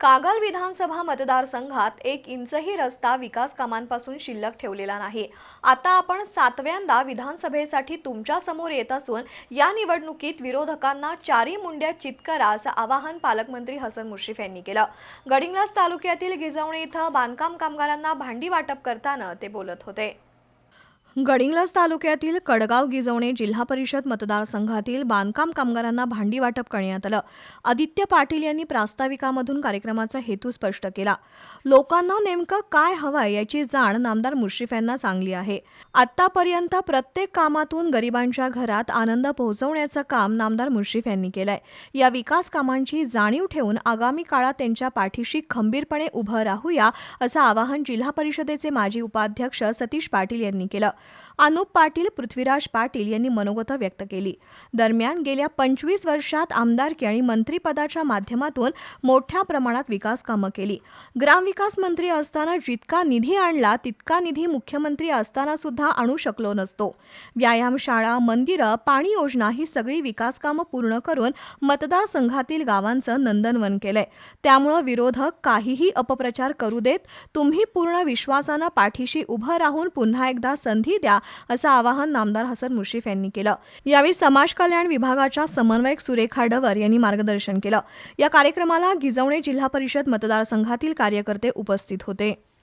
कागल विधानसभा मतदारसंघात एक इंचही रस्ता विकास कामांपासून शिल्लक ठेवलेला नाही. आता आपण सातव्यांदा विधानसभेसाठी तुमच्यासमोर येत असून या निवडणुकीत विरोधकांना चारी मुंड्या चितकरा असं आवाहन पालकमंत्री हसन मुश्रीफ यांनी केलं. गडिंग्लास तालुक्यातील गिजवणे इथं बांधकाम कामगारांना भांडी वाटप करताना ते बोलत होते. गडिंग्लज तालुक्यातील कडगाव गिजवणे जिल्हा परिषद मतदारसंघातील बांधकाम कामगारांना भांडी वाटप करण्यात आलं. आदित्य पाटील यांनी प्रास्ताविकामधून कार्यक्रमाचा हेतू स्पष्ट केला. लोकांना नेमकं काय हवंय याची जाण नामदार मुश्रीफ यांना चांगली आहे. आतापर्यंत प्रत्येक कामातून गरिबांच्या घरात आनंद पोहोचवण्याचं काम नामदार मुश्रीफ यांनी केलंय. या विकास कामांची जाणीव ठेवून आगामी काळात त्यांच्या पाठीशी खंबीरपणे उभं राहूया असं आवाहन जिल्हा परिषदेचे माजी उपाध्यक्ष सतीश पाटील यांनी केलं. अनुप पाटील पृथ्वीराज पाटील यांनी मनोगत व्यक्त केली. दरम्यान गेल्या पंचवीस वर्षात आमदारकी आणि मंत्रिपदाच्या माध्यमातून मोठ्या प्रमाणात विकास कामं केली. ग्रामविकास मंत्री असताना जितका निधी आणला तितका निधी मुख्यमंत्री असताना सुद्धा आणू शकलो नसतो. व्यायामशाळा मंदिरं पाणी योजना ही सगळी विकास कामं पूर्ण करून मतदारसंघातील गावांचं नंदनवन केलंय. त्यामुळं विरोधक काहीही अपप्रचार करू देत तुम्ही पूर्ण विश्वासानं पाठीशी उभं राहून पुन्हा एकदा संधी द्या असं आवाहन नामदार हसन मुश्रीफ यांनी केलं. यावेळी समाज कल्याण विभागाच्या समन्वयक सुरेखा डवर यांनी मार्गदर्शन केलं. या कार्यक्रमाला गिजवणे जिल्हा परिषद मतदारसंघातील कार्यकर्ते उपस्थित होते.